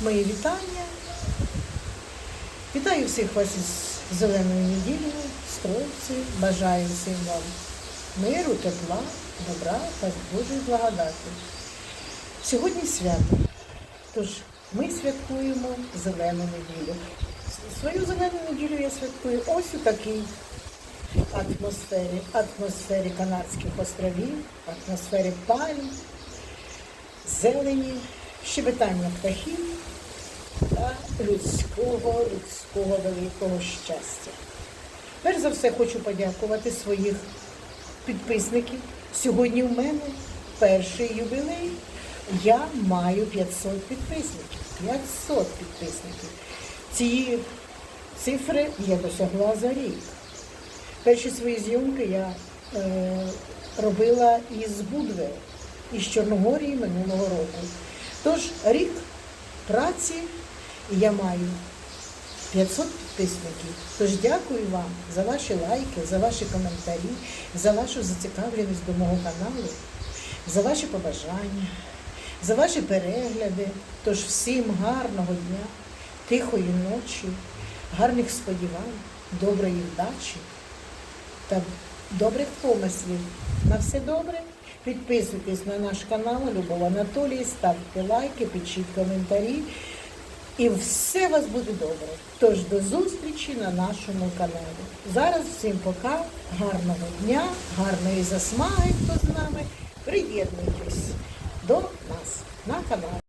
Мої вітання. Вітаю всіх вас із зеленою неділею, стройці. Бажаю всім вам миру, тепла, добра та Божої благодаті. Сьогодні свято. Тож ми святкуємо зелену неділю. Свою зелену неділю я святкую ось у такій атмосфері, атмосфері Канарських островів, атмосфері пальм, зелені, щебетання птахів та людського, людського великого щастя. Перш за все хочу подякувати своїх підписників. Сьогодні в мене перший юбілей. Я маю 500 підписників. 500 підписників. Ці цифри я досягла за рік. Перші свої зйомки я е, робила із Будви, із Чорногорії минулого року. Тож рік праці і я маю 500 підписників. Тож дякую вам за ваші лайки, за ваші коментарі, за вашу зацікавленість до мого каналу, за ваші побажання, за ваші перегляди. Тож всім гарного дня, тихої ночі, гарних сподівань, доброї вдачі та добрих помислів. На все добре. Підписуйтесь на наш канал Любов Анатолій, ставте лайки, пишіть коментарі. І все у вас буде добре. Тож до зустрічі на нашому каналі. Зараз всім пока, гарного дня, гарної засмаги, хто з нами. Приєднуйтесь до нас на канал.